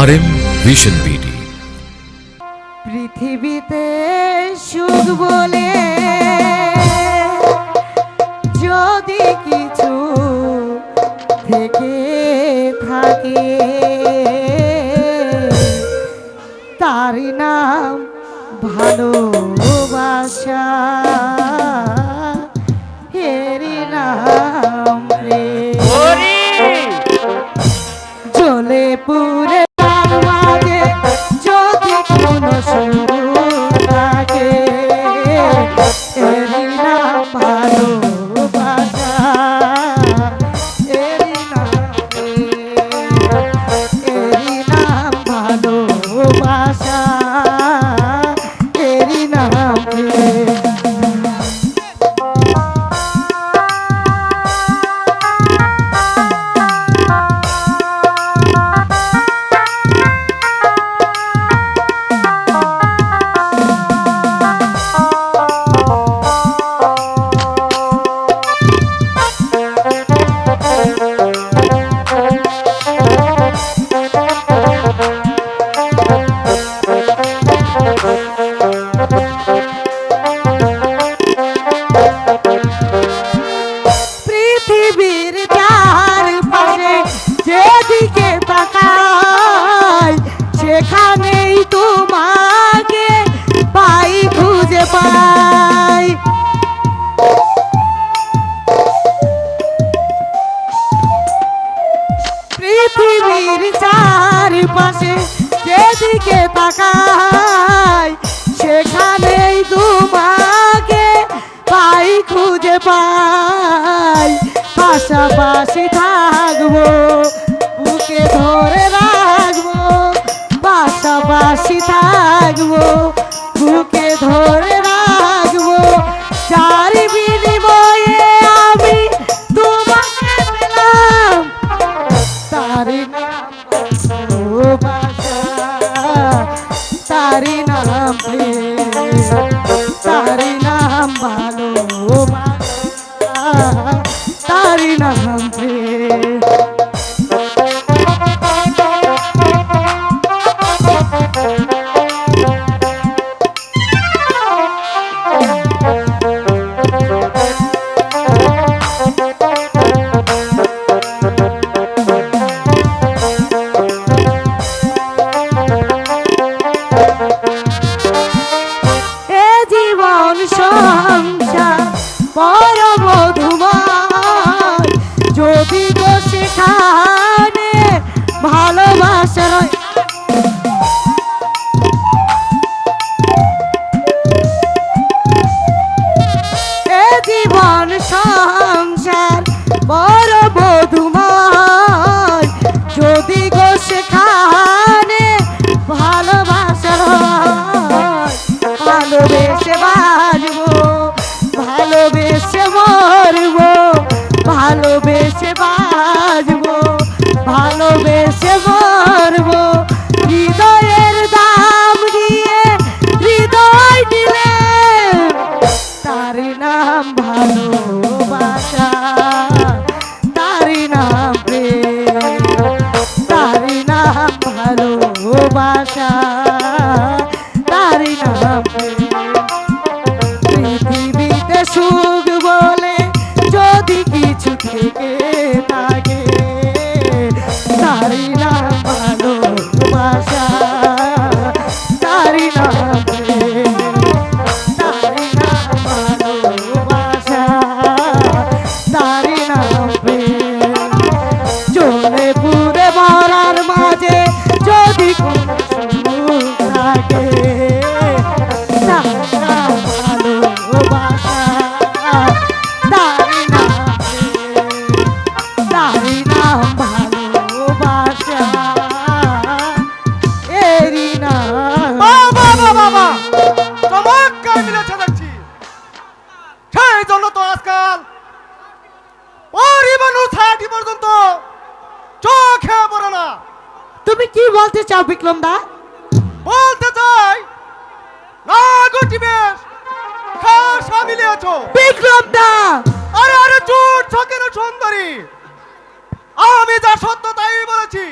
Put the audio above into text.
আর vision BD পৃথিবীতে সুখ বলে যদি কিছু থেকে থাকে তার নাম ভালোবাসা। পৃথিবীর চারপাশে যেদিকে তাকাই সেখানেই তোমাকে পাই খুঁজে পাই। পাশাপাশি থাকব বুকে ধরে রাখব সংসার মধুময় যদি তো সেখানে ভালোবাসা এ ভালোবেসে বাজবো ভালোবেসে মরবো ভালোবেসে বাজবো ভালোবেসে মরবো। পর্যন্ত চোখে পড়ে না। তুমি কি বলতে চাও বিক্রম দা? বলতে চাই না গুটি বেশ বিক্রম দা! আরে আরে চোর ছকের সুন্দরী। আমি যা সত্য তাই বলেছি।